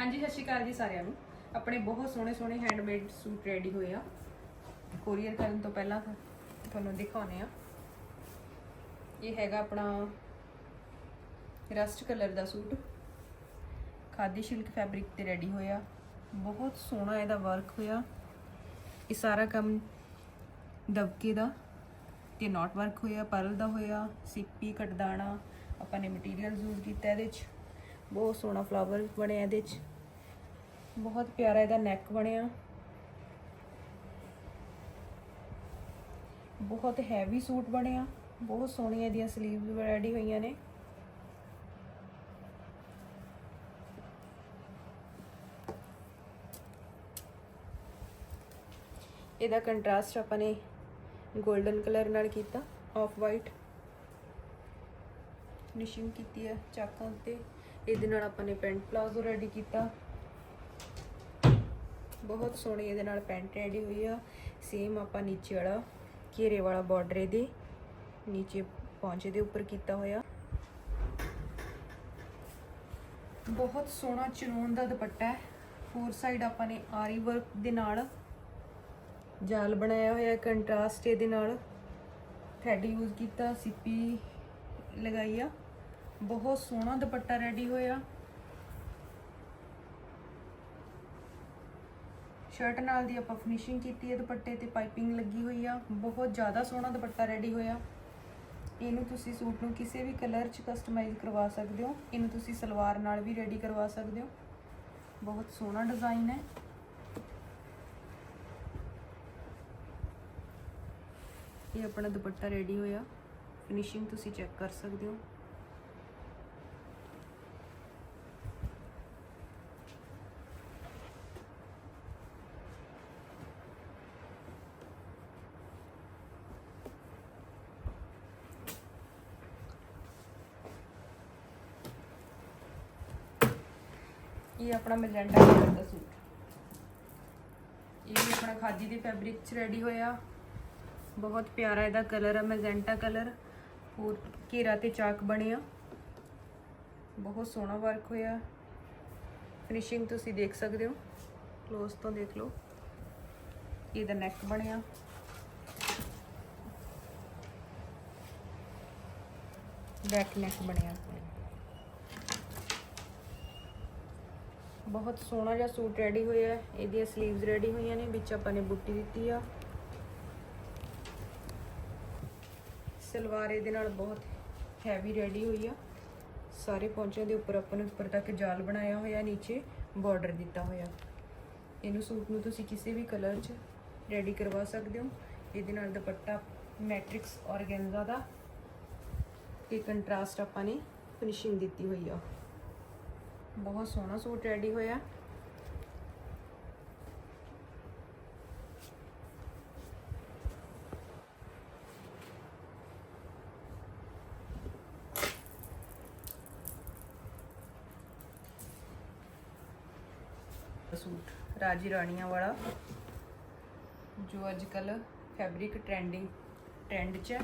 ਹਾਂਜੀ, ਸਤਿ ਸ਼੍ਰੀ ਅਕਾਲ ਜੀ ਸਾਰਿਆਂ ਨੂੰ। ਆਪਣੇ ਬਹੁਤ ਸੋਹਣੇ ਸੋਹਣੇ ਹੈਂਡਮੇਡ ਸੂਟ ਰੈਡੀ ਹੋਏ ਆ। ਕੋਰੀਅਰ ਕਰਨ ਤੋਂ ਪਹਿਲਾਂ ਤੁਹਾਨੂੰ ਦਿਖਾਉਨੇ ਆ। ਇਹ ਹੈਗਾ ਆਪਣਾ ਰਸਟ ਕਲਰ ਦਾ ਸੂਟ। ਖਾਦੀ ਸਿਲਕ ਫੈਬਰਿਕ ਤੇ ਰੈਡੀ ਹੋਇਆ ਬਹੁਤ ਸੋਹਣਾ ਇਹਦਾ ਵਰਕ ਹੋਇਆ। ਇਹ ਸਾਰਾ ਕੰਮ ਦਬਕੇ ਦਾ ਤੇ ਨਾਟ ਵਰਕ ਹੋਇਆ, ਪਰਲ ਦਾ ਹੋਇਆ, ਸੀਪੀ, ਕਟਦਾਣਾ, ਆਪਾਂ ਨੇ ਮਟੀਰੀਅਲ ਯੂਜ਼ ਕੀਤਾ ਇਹਦੇ 'ਚ। ਬਹੁਤ ਸੋਹਣਾ ਫਲਾਵਰ ਬਣਿਆ ਇਹਦੇ 'ਚ। ਬਹੁਤ ਪਿਆਰਾ ਇਹਦਾ ਨੈਕ ਬਣਿਆ। ਬਹੁਤ ਹੈਵੀ ਸੂਟ ਬਣਿਆ। ਬਹੁਤ ਸੋਹਣੀਆਂ ਇਹਦੀਆਂ 슬ੀਵਸ ਰੈਡੀ ਹੋਈਆਂ ਨੇ। ਇਹਦਾ ਕੰਟਰਾਸਟ ਆਪਾਂ ਨੇ 골ਡਨ ਕਲਰ ਨਾਲ ਕੀਤਾ ਆਫ ਵਾਈਟ ਫਿਨਿਸ਼ਿੰਗ ਕੀਤੀ ਹੈ ਚਾਕਾਂ ਉੱਤੇ। ਇਹਦੇ ਨਾਲ ਆਪਾਂ ਨੇ ਪੈਂਟ ਪਲਾਜ਼ੋ ਰੈਡੀ ਕੀਤਾ। ਬਹੁਤ ਸੋਹਣੀ ਇਹਦੇ ਨਾਲ ਪੈਂਟ ਰੈਡੀ ਹੋਈ ਆ। ਸੇਮ ਆਪਾਂ ਨੀਚੇ ਵਾਲਾ, ਘੇਰੇ ਵਾਲਾ ਬਾਰਡਰ ਇਹਦੇ, ਨੀਚੇ ਪੌਂਚੇ ਦੇ ਉੱਪਰ ਕੀਤਾ ਹੋਇਆ। ਬਹੁਤ ਸੋਹਣਾ ਚਨੂਨ ਦਾ ਦੁਪੱਟਾ ਹੈ। ਫੋਰ ਸਾਈਡ ਆਪਾਂ ਨੇ ਆਰੀ ਵਰਕ ਦੇ ਨਾਲ ਜਾਲ ਬਣਾਇਆ ਹੋਇਆ ਕੰਟਰਾਸਟ ਇਹਦੇ ਨਾਲ। ਥ੍ਰੈਡ ਯੂਜ਼ ਕੀਤਾ, ਸਿੱਪੀ ਲਗਾਈ ਆ। ਬਹੁਤ ਸੋਹਣਾ ਦੁਪੱਟਾ ਰੈਡੀ ਹੋਇਆ। ਸ਼ਰਟ ਨਾਲ ਦੀ ਆਪਾਂ ਫਿਨਿਸ਼ਿੰਗ ਕੀਤੀ ਹੈ ਦੁਪੱਟੇ ਤੇ ਪਾਈਪਿੰਗ ਲੱਗੀ ਹੋਈ ਆ। ਬਹੁਤ ਜ਼ਿਆਦਾ ਸੋਹਣਾ ਦੁਪੱਟਾ ਰੈਡੀ ਹੋਇਆ। ਇਹਨੂੰ ਤੁਸੀਂ ਸੂਟ ਨੂੰ ਕਿਸੇ ਵੀ ਕਲਰ 'ਚ ਕਸਟਮਾਈਜ਼ ਕਰਵਾ ਸਕਦੇ ਹੋ। ਇਹਨੂੰ ਤੁਸੀਂ ਸਲਵਾਰ ਨਾਲ ਵੀ ਰੈਡੀ ਕਰਵਾ ਸਕਦੇ ਹੋ। ਬਹੁਤ ਸੋਹਣਾ ਡਿਜ਼ਾਈਨ ਹੈ। ਇਹ ਆਪਣਾ ਦੁਪੱਟਾ ਰੈਡੀ ਹੋਇਆ। ਫਿਨਿਸ਼ਿੰਗ ਤੁਸੀਂ ਚੈੱਕ ਕਰ ਸਕਦੇ ਹੋ। ਇਹ ਆਪਣਾ ਮੈਜੈਂਟਾ ਕਲਰ ਦਾ ਸੂਟ। ਇਹ ਵੀ ਆਪਣਾ ਖਾਦੀ ਦੇ ਫੈਬਰਿਕ 'ਚ ਰੈਡੀ ਹੋਇਆ। ਬਹੁਤ ਪਿਆਰਾ ਇਹਦਾ ਕਲਰ ਹੈ ਮੈਜੈਂਟਾ ਕਲਰ ਹੋਰ ਘੇਰਾ ਤੇ ਚਾਕ ਬਣਿਆ। ਬਹੁਤ ਸੋਹਣਾ ਵਰਕ ਹੋਇਆ। ਫਿਨਿਸ਼ਿੰਗ ਤੁਸੀਂ ਦੇਖ ਸਕਦੇ ਹੋ। ক্লোਜ਼ ਤੋਂ ਦੇਖ ਲਓ। ਇਹਦਾ ਨੈਕ ਬਣਿਆ। ਬੈਕ ਨੈਕ ਬਣਿਆ। ਬਹੁਤ ਸੋਹਣਾ ਜਿਹਾ ਸੂਟ ਰੈਡੀ ਹੋਇਆ ਇਹਦੀਆਂ 슬ੀਵਸ ਰੈਡੀ ਹੋਈਆਂ ਨੇ, ਵਿੱਚ ਆਪਾਂ ਨੇ ਬੁੱਟੀ ਦਿੱਤੀ ਆ। ਸਲਵਾਰ ਇਹਦੇ ਨਾਲ ਬਹੁਤ ਹੈਵੀ ਰੈਡੀ ਹੋਈ ਆ। ਸਾਰੇ ਪੌਂਚਿਆਂ ਦੇ ਉੱਪਰ ਆਪਾਂ ਨੇ ਉੱਪਰ ਤੱਕ ਜਾਲ ਬਣਾਇਆ ਹੋਇਆ, ਨੀਚੇ ਬਾਰਡਰ ਦਿੱਤਾ ਹੋਇਆ। ਇਹਨੂੰ ਸੂਟ ਨੂੰ ਤੁਸੀਂ ਕਿਸੇ ਵੀ ਕਲਰ 'ਚ ਰੈਡੀ ਕਰਵਾ ਸਕਦੇ ਹੋ। ਇਹਦੇ ਨਾਲ ਦੁਪੱਟਾ ਮੈਟ੍ਰਿਕਸ ਔਰਗੈਂਜ਼ਾ ਦਾ ਤੇ ਕੰਟਰਾਸਟ ਆਪਾਂ ਨੇ ਫਿਨਿਸ਼ਿੰਗ ਦਿੱਤੀ ਹੋਈ ਆ। ਬਹੁਤ ਸੋਹਣਾ ਸੂਟ ਰੈਡੀ ਹੋਇਆ ਸੂਟ ਰਾਜੀ ਰਾਣੀਆਂ ਵਾਲਾ ਜੋ ਅੱਜ ਕੱਲ ਫੈਬਰਿਕ ਟ੍ਰੈਂਡਿੰਗ ਟ੍ਰੈਂਡ 'ਚ ਹੈ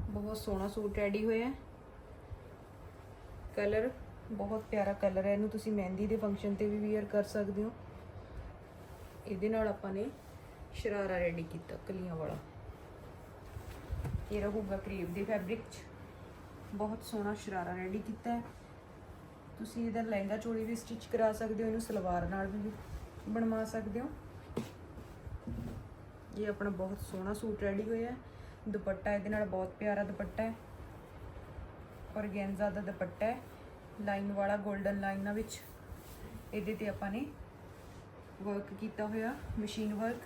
ਬਹੁਤ ਸੋਹਣਾ ਸੂਟ ਰੈਡੀ ਹੋਇਆ ਕਲਰ ਬਹੁਤ ਪਿਆਰਾ ਕਲਰ ਹੈ। ਇਹਨੂੰ ਤੁਸੀਂ ਮਹਿੰਦੀ ਦੇ ਫੰਕਸ਼ਨ ਤੇ ਵੀ ਵੇਅਰ ਕਰ ਸਕਦੇ ਹੋ। ਇਹਦੇ ਨਾਲ ਆਪਾਂ ਨੇ ਸ਼ਰਾਰਾ ਰੈਡੀ ਕੀਤਾ, ਕਲੀਆਂ ਵਾਲਾ। ਇਹ ਰਹੂਗਾ ਕਰੀਬ ਦੇ ਫੈਬਰਿਕ 'ਚ। ਬਹੁਤ ਸੋਹਣਾ ਸ਼ਰਾਰਾ ਰੈਡੀ ਕੀਤਾ ਹੈ। ਤੁਸੀਂ ਇਹਦਾ ਲਹਿੰਗਾ ਚੋਲੀ ਵੀ ਸਟਿਚ ਕਰਾ ਸਕਦੇ ਹੋ, ਇਹਨੂੰ ਸਲਵਾਰ ਨਾਲ ਵੀ ਬਣਵਾ ਸਕਦੇ ਹੋ। ਇਹ ਆਪਣਾ ਬਹੁਤ ਸੋਹਣਾ ਸੂਟ ਰੈਡੀ ਹੋਇਆ ਹੈ। ਦੁਪੱਟਾ ਇਹਦੇ ਨਾਲ ਬਹੁਤ ਪਿਆਰਾ ਦੁਪੱਟਾ ਹੈ। ਔਰਗੈਂਜ਼ਾ ਦਾ ਦੁਪੱਟਾ ਹੈ। ਲਾਈਨ ਵਾਲਾ 골ਡਨ ਲਾਈਨਾਂ ਵਿੱਚ। ਇਹਦੇ ਤੇ ਆਪਾਂ ਨੇ ਵਰਕ ਕੀਤਾ ਹੋਇਆ ਮਸ਼ੀਨ ਵਰਕ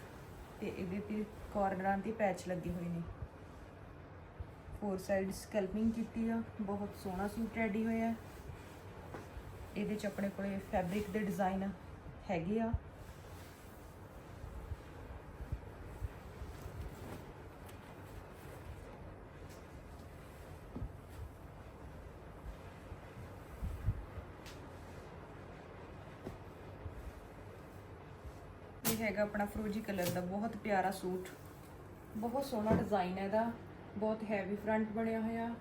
ਤੇ ਇਹਦੇ ਤੇ ਕਾਰਨਰਾਂ ਤੇ ਪੈਚ ਲੱਗੇ ਹੋਏ ਨੇ। ਫੋਰ ਸਾਈਡ ਸਕੈਲਪਿੰਗ ਕੀਤੀ ਆ, ਬਹੁਤ ਸੋਹਣਾ ਸੂਟ ਰੈਡੀ ਹੋਇਆ। ਇਹਦੇ ਚ ਆਪਣੇ ਕੋਲੇ ਫੈਬਰਿਕ ਦੇ ਡਿਜ਼ਾਈਨ ਹੈਗੇ ਆ। ਹੈਗਾ ਆਪਣਾ ਫਰੋਜੀ ਕਲਰ ਦਾ, ਬਹੁਤ ਪਿਆਰਾ ਸੂਟ। ਬਹੁਤ ਸੋਹਣਾ ਡਿਜ਼ਾਈਨ ਹੈ ਇਹਦਾ, ਬਹੁਤ ਹੈਵੀ ਫਰੰਟ ਬਣਿਆ ਹੋਇਆ।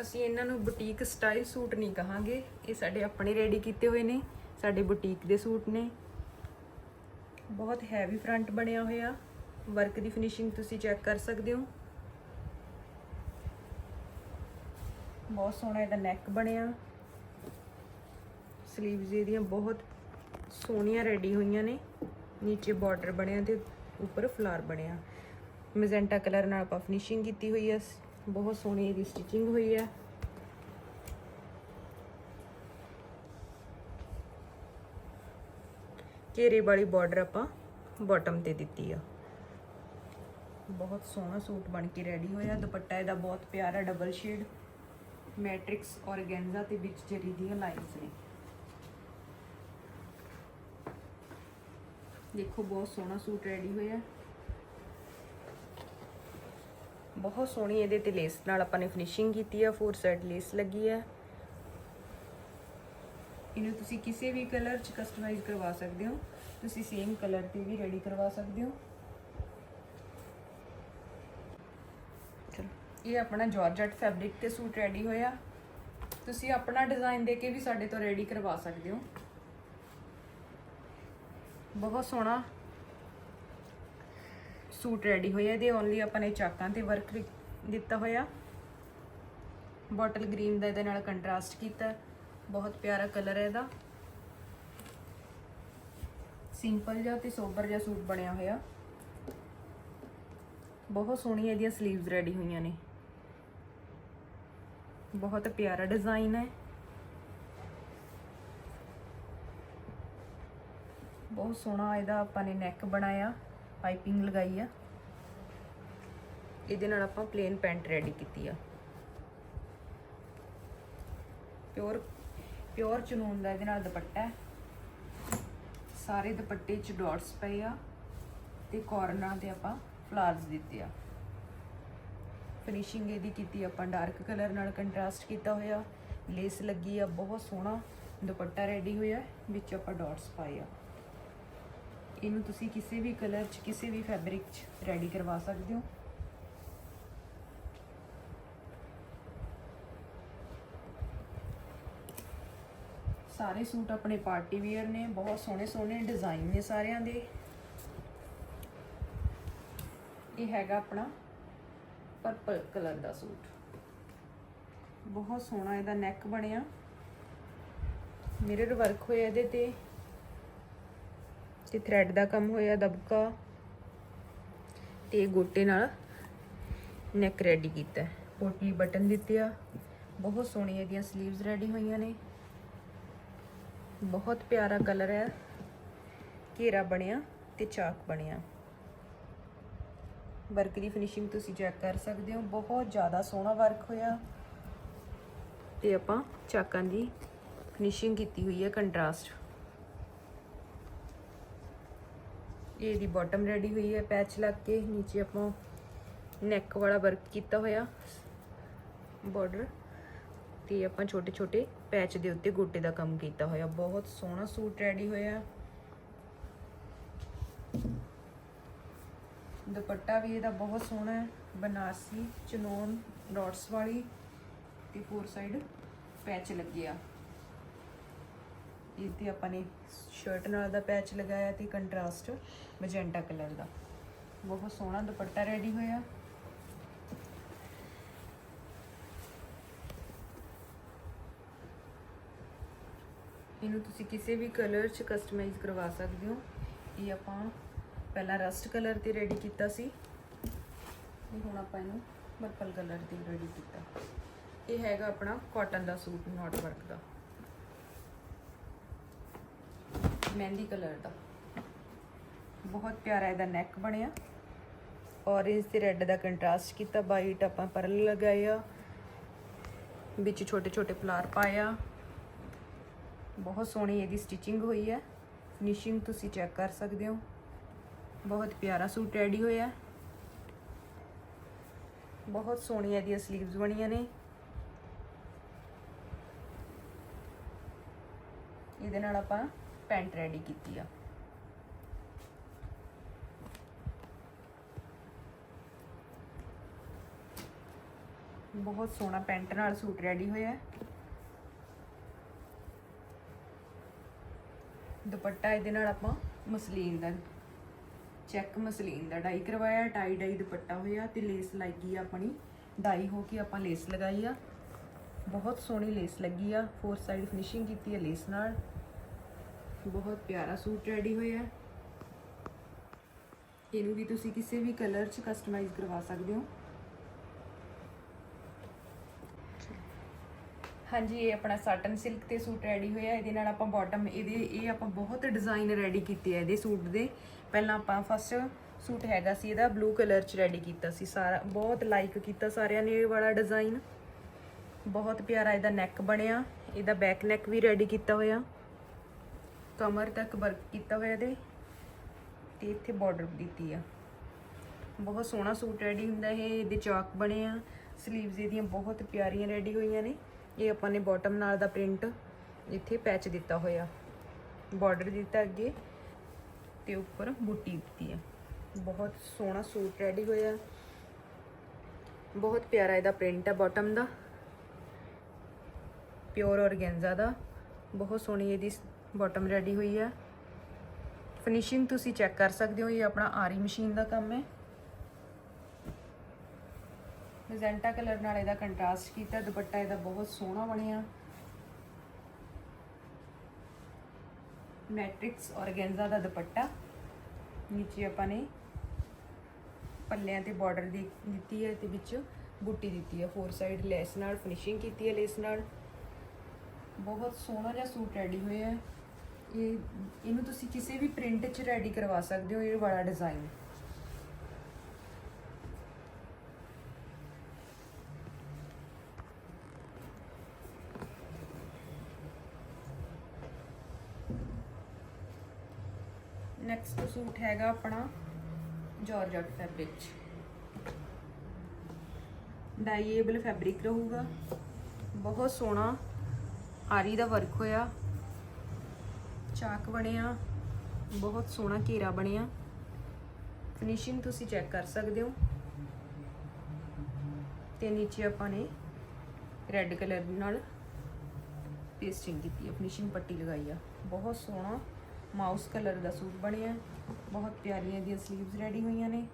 ਅਸੀਂ ਇਹਨਾਂ ਨੂੰ ਬੁਟੀਕ ਸਟਾਈਲ ਸੂਟ ਨਹੀਂ ਕਹਾਂਗੇ, ਇਹ ਸਾਡੇ ਆਪਣੇ ਰੈਡੀ ਕੀਤੇ ਹੋਏ ਨੇ, ਸਾਡੇ ਬੁਟੀਕ ਦੇ ਸੂਟ ਨੇ। ਬਹੁਤ ਹੈਵੀ ਫਰੰਟ ਬਣਿਆ ਹੋਇਆ ਵਰਕ ਦੀ ਫਿਨਿਸ਼ਿੰਗ ਤੁਸੀਂ ਚੈੱਕ ਕਰ ਸਕਦੇ ਹੋ। ਬਹੁਤ ਸੋਹਣਾ ਇਹਦਾ ਨੈਕ ਬਣਿਆ। ਸਲੀਵਸ ਇਹਦੀਆਂ ਬਹੁਤ ਸੋਹਣੀਆਂ ਰੈਡੀ ਹੋਈਆਂ ਨੇ। ਨੀਚੇ ਬਾਰਡਰ ਬਣਿਆ ਤੇ ਉੱਪਰ ਫਲਾਰ ਬਣਿਆ। ਮੈਜੈਂਟਾ ਕਲਰ ਨਾਲ ਆਪਾਂ ਫਿਨਿਸ਼ਿੰਗ ਕੀਤੀ ਹੋਈ ਹੈ ਬਹੁਤ ਸੋਹਣੀ ਇਹਦੀ ਸਟਿਚਿੰਗ ਹੋਈ ਹੈ ਘੇਰੇ ਵਾਲੀ ਬਾਰਡਰ ਆਪਾਂ ਬਾਟਮ ਤੇ ਦਿੱਤੀ ਆ। ਬਹੁਤ ਸੋਹਣਾ ਸੂਟ ਬਣ ਕੇ ਰੈਡੀ ਹੋਇਆ। ਦੁਪੱਟਾ ਇਹਦਾ ਬਹੁਤ ਪਿਆਰਾ ਡਬਲ ਸ਼ੇਡ ਮੈਟ੍ਰਿਕਸ ਔਰਗੈਂਜ਼ਾ ਤੇ ਵਿੱਚ ਜਰੀ ਦੀਆਂ ਲਾਈਨਸ ਨੇ। ਦੇਖੋ, ਬਹੁਤ ਸੋਹਣਾ ਸੂਟ ਰੈਡੀ ਹੋਇਆ। ਬਹੁਤ ਸੋਹਣੀ ਇਹਦੇ ਤੇ ਲੇਸ ਨਾਲ ਆਪਾਂ ਨੇ ਫਿਨਿਸ਼ਿੰਗ ਕੀਤੀ ਆ ਫੋਰ ਸਾਈਡ ਲੇਸ ਲੱਗੀ ਹੈ ਇਹਨੂੰ ਤੁਸੀਂ ਕਿਸੇ ਵੀ ਕਲਰ ਚ ਕਸਟਮਾਈਜ਼ ਕਰਵਾ ਸਕਦੇ ਹੋ। ਤੁਸੀਂ ਸੇਮ ਕਲਰ ਤੇ ਵੀ ਰੈਡੀ ਕਰਵਾ ਸਕਦੇ ਹੋ। ਇਹ ਆਪਣਾ ਜਾਰਜਟ ਫੈਬਰਿਕ ਤੇ ਸੂਟ ਰੈਡੀ ਹੋਇਆ। ਤੁਸੀਂ ਆਪਣਾ ਡਿਜ਼ਾਈਨ ਦੇ ਕੇ ਵੀ ਸਾਡੇ ਤੋਂ ਰੈਡੀ ਕਰਵਾ ਸਕਦੇ ਹੋ। ਬਹੁਤ ਸੋਹਣਾ ਸੂਟ ਰੈਡੀ ਹੋਇਆ। ਇਹਦੇ ਓਨਲੀ ਆਪਾਂ ਨੇ ਚਾਕਾਂ ਤੇ ਵਰਕ ਦਿੱਤਾ ਹੋਇਆ। ਬੋਟਲ ਗ੍ਰੀਨ ਦਾ ਇਹਦੇ ਨਾਲ ਕੰਟਰਾਸਟ ਕੀਤਾ। ਬਹੁਤ ਪਿਆਰਾ ਕਲਰ ਹੈ ਇਹਦਾ। ਸਿੰਪਲ ਜਿਹਾ ਤੇ ਸੋਬਰ ਜਿਹਾ ਸੂਟ ਬਣਿਆ ਹੋਇਆ। ਬਹੁਤ ਸੋਹਣੀ ਇਹਦੀਆਂ 슬ੀਵਸ ਰੈਡੀ ਹੋਈਆਂ ਨੇ। ਬਹੁਤ ਪਿਆਰਾ ਡਿਜ਼ਾਈਨ ਹੈ। ਬਹੁਤ ਸੋਹਣਾ ਇਹਦਾ ਆਪਾਂ ਨੇ ਨੈਕ ਬਣਾਇਆ ਪਾਈਪਿੰਗ ਲਗਾਈ ਆ। ਇਹਦੇ ਨਾਲ ਆਪਾਂ ਪਲੇਨ ਪੈਂਟ ਰੈਡੀ ਕੀਤੀ ਆ। ਪਿਓਰ ਪਿਓਰ ਚਨੂਨ ਦਾ ਇਹਦੇ ਨਾਲ ਦੁਪੱਟਾ ਹੈ। ਸਾਰੇ ਦੁਪੱਟੇ 'ਚ ਡਾਟਸ ਪਏ ਆ ਤੇ ਕਾਰਨਰਾਂ ਤੇ ਆਪਾਂ ਫਲਾਰਸ ਦਿੱਤੇ ਆ। ਫਿਨਿਸ਼ਿੰਗ ਇਹਦੀ ਕੀਤੀ, ਆਪਾਂ ਡਾਰਕ ਕਲਰ ਨਾਲ ਕੰਟਰਾਸਟ ਕੀਤਾ ਹੋਇਆ। ਲੇਸ ਲੱਗੀ ਆ, ਬਹੁਤ ਸੋਹਣਾ। ਦੁਪੱਟਾ ਰੈਡੀ ਹੋਇਆ, ਵਿੱਚ ਆਪਾਂ ਡਾਟਸ ਪਾਏ ਆ। ਇਹਨੂੰ ਤੁਸੀਂ ਕਿਸੇ ਵੀ ਕਲਰ 'ਚ, ਕਿਸੇ ਵੀ ਫੈਬਰਿਕ 'ਚ ਰੈਡੀ ਕਰਵਾ ਸਕਦੇ ਹੋ। ਸਾਰੇ ਸੂਟ ਆਪਣੇ ਪਾਰਟੀ ਵੇਅਰ ਨੇ, ਬਹੁਤ ਸੋਹਣੇ ਸੋਹਣੇ ਡਿਜ਼ਾਈਨ ਨੇ ਸਾਰਿਆਂ ਦੇ। ਇਹ ਹੈਗਾ ਆਪਣਾ ਪਰਪਲ ਕਲਰ ਦਾ ਸੂਟ। ਬਹੁਤ ਸੋਹਣਾ ਇਹਦਾ ਨੈਕ ਬਣਿਆ। ਮਿਰਰ ਵਰਕ ਹੋਇਆ ਇਹਦੇ ਤੇ। ਤੇ ਥ੍ਰੈਡ ਦਾ ਕੰਮ ਹੋਇਆ ਦਬਕਾ। ਤੇ ਗੋਟੇ ਨਾਲ ਨੈਕ ਰੈਡੀ ਕੀਤਾ। ਪੋਟਲੀ ਬਟਨ ਦਿੱਤੇ ਆ। ਬਹੁਤ ਸੋਹਣੀ ਇਹਦੀਆਂ 슬ੀਵਸ ਰੈਡੀ ਹੋਈਆਂ ਨੇ। ਬਹੁਤ ਪਿਆਰਾ ਕਲਰ ਹੈ ਘੇਰਾ ਬਣਿਆ ਤੇ ਚਾਕ ਬਣਿਆ। ਵਰਕ ਦੀ ਫਿਨਿਸ਼ਿੰਗ ਤੁਸੀਂ ਚੈੱਕ ਕਰ ਸਕਦੇ ਹੋ। ਬਹੁਤ ਜ਼ਿਆਦਾ ਸੋਹਣਾ ਵਰਕ ਹੋਇਆ। ਤੇ ਆਪਾਂ ਚਾਕਾਂ ਦੀ ਫਿਨਿਸ਼ਿੰਗ ਕੀਤੀ ਹੋਈ ਹੈ ਕੰਟਰਾਸਟ ਇਹ ਦੀ ਬਾਟਮ ਰੈਡੀ ਹੋਈ ਹੈ ਪੈਚ ਲੱਗ ਕੇ। ਨੀਚੇ ਆਪਾਂ ਨੈਕ ਵਾਲਾ ਵਰਕ ਕੀਤਾ ਹੋਇਆ। ਬਾਰਡਰ ਤੇ ਆਪਾਂ ਛੋਟੇ ਛੋਟੇ ਪੈਚ ਦੇ ਉੱਤੇ ਗੋਟੇ ਦਾ ਕੰਮ ਕੀਤਾ ਹੋਇਆ। ਬਹੁਤ ਸੋਹਣਾ ਸੂਟ ਰੈਡੀ ਹੋਇਆ। ਦੁਪੱਟਾ ਵੀ ਇਹਦਾ ਬਹੁਤ ਸੋਹਣਾ ਹੈ, ਬਨਾਰਸੀ ਚਨੋਨ ਡਾਟਸ ਵਾਲੀ ਤੇ ਫੋਰ ਸਾਈਡ ਪੈਚ ਲੱਗਿਆ ਇਹ ਤੇ ਆਪਾਂ ਨੇ ਸ਼ਰਟ ਨਾਲ ਦਾ ਪੈਚ ਲਗਾਇਆ ਤੇ ਕੰਟਰਾਸਟ ਮੈਜੈਂਟਾ ਕਲਰ ਦਾ। ਬਹੁਤ ਸੋਹਣਾ ਦੁਪੱਟਾ ਰੈਡੀ ਹੋਇਆ। ਇਹਨੂੰ ਤੁਸੀਂ ਕਿਸੇ ਵੀ ਕਲਰ 'ਚ ਕਸਟਮਾਈਜ਼ ਕਰਵਾ ਸਕਦੇ ਹੋ। ਇਹ ਆਪਾਂ ਪਹਿਲਾਂ ਰਸਟ ਕਲਰ ਤੇ ਰੈਡੀ ਕੀਤਾ ਸੀ। ਤੇ ਹੁਣ ਆਪਾਂ ਇਹਨੂੰ ਪਰਪਲ ਕਲਰ ਤੇ ਰੈਡੀ ਕੀਤਾ। ਇਹ ਹੈਗਾ ਆਪਣਾ ਕਾਟਨ ਦਾ ਸੂਟ ਨਾਟ ਵਰਕ ਦਾ। ਮਹਿੰਦੀ ਕਲਰ ਦਾ। ਬਹੁਤ ਪਿਆਰਾ ਇਹਦਾ ਨੈਕ ਬਣਿਆ। ਔਰੇਂਜ ਤੇ ਰੈੱਡ ਦਾ ਕੰਟਰਾਸਟ ਕੀਤਾ ਵਾਈਟ ਆਪਾਂ ਪਰਲ ਲਗਾਇਆ। ਵਿੱਚ ਛੋਟੇ ਛੋਟੇ ਫਲਾਰ ਪਾਇਆ। ਬਹੁਤ ਸੋਹਣੀ ਇਹਦੀ ਸਟਿਚਿੰਗ ਹੋਈ ਹੈ। ਫਿਨਿਸ਼ਿੰਗ ਤੁਸੀਂ ਚੈੱਕ ਕਰ ਸਕਦੇ ਹੋ। ਬਹੁਤ ਪਿਆਰਾ ਸੂਟ ਰੈਡੀ ਹੋਇਆ। ਬਹੁਤ ਸੋਹਣੀਆਂ ਇਹਦੀਆਂ 슬ੀਵਸ ਬਣੀਆਂ ਨੇ। ਇਹਦੇ ਨਾਲ ਆਪਾਂ ਪੈਂਟ ਰੈਡੀ ਕੀਤੀ ਆ। ਬਹੁਤ ਸੋਹਣਾ ਪੈਂਟ ਨਾਲ ਸੂਟ ਰੈਡੀ ਹੋਇਆ। ਦੁਪੱਟਾ ਇਹਦੇ ਨਾਲ ਆਪਾਂ ਮਸਲੀਨ ਦਾ ਚੈੱਕ ਮਸਲੀਨ ਦਾ ਡਾਈ ਕਰਵਾਇਆ ਟਾਈ ਡਾਈ ਦੁਪੱਟਾ ਹੋਇਆ ਤੇ ਲੇਸ ਲੱਗੀ ਆ ਆਪਣੀ। ਡਾਈ ਹੋ ਕੇ ਆਪਾਂ ਲੇਸ ਲਗਾਈ ਆ। ਬਹੁਤ ਸੋਹਣੀ ਲੇਸ ਲੱਗੀ ਆ। ਫੋਰ ਸਾਈਡ ਫਿਨਿਸ਼ਿੰਗ ਕੀਤੀ ਆ ਲੇਸ ਨਾਲ। ਬਹੁਤ ਪਿਆਰਾ ਸੂਟ ਰੈਡੀ ਹੋਇਆ। ਇਹਨੂੰ ਵੀ ਤੁਸੀਂ ਕਿਸੇ ਵੀ ਕਲਰ 'ਚ ਕਸਟਮਾਈਜ਼ ਕਰਵਾ ਸਕਦੇ ਹੋ। ਹਾਂਜੀ, ਇਹ ਆਪਣਾ ਸਾਟਨ ਸਿਲਕ ਤੇ ਸੂਟ ਰੈਡੀ ਹੋਇਆ। ਇਹਦੇ ਨਾਲ ਆਪਾਂ ਬਾਟਮ ਇਹਦੇ, ਇਹ ਆਪਾਂ ਬਹੁਤ ਡਿਜ਼ਾਈਨ ਰੈਡੀ ਕੀਤੇ ਆ ਇਹਦੇ ਸੂਟ ਦੇ। ਪਹਿਲਾਂ ਆਪਾਂ ਫਸਟ ਸੂਟ ਹੈਗਾ ਸੀ, ਇਹਦਾ ਬਲੂ ਕਲਰ 'ਚ ਰੈਡੀ ਕੀਤਾ ਸੀ ਸਾਰਾ। ਬਹੁਤ ਲਾਈਕ ਕੀਤਾ ਸਾਰਿਆਂ ਨੇ ਇਹ ਵਾਲਾ ਡਿਜ਼ਾਈਨ ਬਹੁਤ ਪਿਆਰਾ ਇਹਦਾ ਨੈਕ ਬਣਿਆ, ਇਹਦਾ ਬੈਕ ਨੈਕ ਵੀ ਰੈਡੀ ਕੀਤਾ ਹੋਇਆ। ਕਮਰ ਤੱਕ ਵਰਕ ਕੀਤਾ ਹੋਇਆ ਇਹਦੇ। ਤੇ ਇੱਥੇ ਬਾਰਡਰ ਦਿੱਤੀ ਆ। ਬਹੁਤ ਸੋਹਣਾ ਸੂਟ ਰੈਡੀ ਹੁੰਦਾ ਇਹ, ਇਹਦੇ ਚਾਕ ਬਣੇ ਆ। 슬ੀਵਸ ਇਹਦੀਆਂ ਬਹੁਤ ਪਿਆਰੀਆਂ ਰੈਡੀ ਹੋਈਆਂ ਨੇ। ਇਹ ਆਪਾਂ ਨੇ ਬਾਟਮ ਨਾਲ ਦਾ ਪ੍ਰਿੰਟ ਇੱਥੇ ਪੈਚ ਦਿੱਤਾ ਹੋਇਆ। ਬਾਰਡਰ ਦਿੱਤਾ ਅੱਗੇ। ਤੇ ਉੱਪਰ ਬੂਟੀ ਦਿੱਤੀ ਹੈ ਬਹੁਤ ਸੋਹਣਾ ਸੂਟ ਰੈਡੀ ਹੋਇਆ। ਬਹੁਤ ਪਿਆਰਾ ਇਹਦਾ ਪ੍ਰਿੰਟ ਹੈ ਬਾਟਮ ਦਾ। ਪਿਓਰ ਔਰਗੈਂਜ਼ਾ ਦਾ। ਬਹੁਤ ਸੋਹਣੀ ਇਹਦੀ ਬਾਟਮ ਰੈਡੀ ਹੋਈ ਹੈ ਫਿਨਿਸ਼ਿੰਗ ਤੁਸੀਂ ਚੈੱਕ ਕਰ ਸਕਦੇ ਹੋ, ਇਹ ਆਪਣਾ ਆਰੀ ਮਸ਼ੀਨ ਦਾ ਕੰਮ ਹੈ। ਮੈਜੈਂਟਾ ਕਲਰ ਨਾਲ ਇਹਦਾ ਕੰਟਰਾਸਟ ਕੀਤਾ, ਦੁਪੱਟਾ ਇਹਦਾ ਬਹੁਤ ਸੋਹਣਾ ਬਣਿਆ। ਮੈਟ੍ਰਿਕਸ ਔਰਗੈਂਜ਼ਾ ਦਾ ਦੁਪੱਟਾ। ਨੀਚੇ ਆਪਾਂ ਨੇ ਪੱਲਿਆਂ ਤੇ ਬਾਰਡਰ ਦੀ ਦਿੱਤੀ ਹੈ ਤੇ ਵਿੱਚ ਬੁੱਟੀ ਦਿੱਤੀ ਹੈ। ਫੋਰ ਸਾਈਡ ਲੈਸ ਨਾਲ ਫਿਨਿਸ਼ਿੰਗ ਕੀਤੀ ਹੈ ਲੈਸ ਨਾਲ। ਬਹੁਤ ਸੋਹਣਾ ਜਿਹਾ ਸੂਟ ਰੈਡੀ ਹੋਇਆ ਹੈ। ਇਹ ਇਹਨੂੰ ਤੁਸੀਂ ਕਿਸੇ ਵੀ ਪ੍ਰਿੰਟ 'ਚ ਰੈਡੀ ਕਰਵਾ ਸਕਦੇ ਹੋ, ਇਹ ਵਾਲਾ ਡਿਜ਼ਾਈਨ ਨੈਕਸਟ ਸੂਟ ਹੈਗਾ ਆਪਣਾ ਜਾਰਜਟ ਫੈਬਰਿਕ 'ਚ। ਡਾਈਏਬਲ ਫੈਬਰਿਕ ਰਹੂਗਾ। ਬਹੁਤ ਸੋਹਣਾ ਆਰੀ ਦਾ ਵਰਕ ਹੋਇਆ। ਚਾਕ ਬਣਿਆ। ਬਹੁਤ ਸੋਹਣਾ ਘੇਰਾ ਬਣਿਆ। ਫਿਨਿਸ਼ਿੰਗ ਤੁਸੀਂ ਚੈੱਕ ਕਰ ਸਕਦੇ ਹੋ। ਤੇ ਨੀਚੇ ਆਪਾਂ ਨੇ ਰੈੱਡ ਕਲਰ ਨਾਲ ਪੇਸਟਿੰਗ ਕੀਤੀ ਹੈ ਫਿਨਿਸ਼ਿੰਗ ਪੱਟੀ ਲਗਾਈ ਆ। ਬਹੁਤ ਸੋਹਣਾ। ਮਾਊਸ ਕਲਰ ਦਾ ਸੂਟ ਬਣਿਆ। ਬਹੁਤ ਪਿਆਰੀਆਂ ਇਹਦੀਆਂ 슬ੀਵਸ ਰੈਡੀ ਹੋਈਆਂ ਨੇ।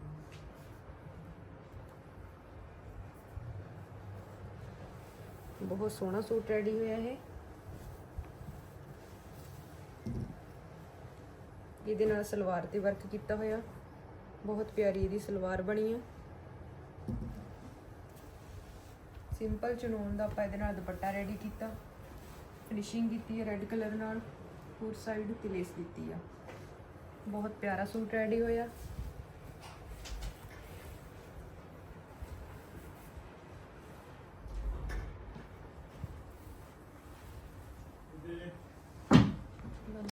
ਬਹੁਤ ਸੋਹਣਾ ਸੂਟ ਰੈਡੀ ਹੋਇਆ ਇਹ। ਇਹਦੇ ਨਾਲ ਸਲਵਾਰ ਤੇ ਵਰਕ ਕੀਤਾ ਹੋਇਆ। ਬਹੁਤ ਪਿਆਰੀ ਇਹਦੀ ਸਲਵਾਰ ਬਣੀ ਹੈ ਸਿੰਪਲ ਚਨੂਨ ਦਾ ਆਪਾਂ ਇਹਦੇ ਨਾਲ ਦੁਪੱਟਾ ਰੈਡੀ ਕੀਤਾ। ਫਿਨਿਸ਼ਿੰਗ ਕੀਤੀ ਹੈ ਰੈੱਡ ਕਲਰ ਨਾਲ। ਹੋਰ ਸਾਈਡ ਤੇ ਲੇਸ ਦਿੱਤੀ ਆ ਬਹੁਤ ਪਿਆਰਾ ਸੂਟ ਰੈਡੀ ਹੋਇਆ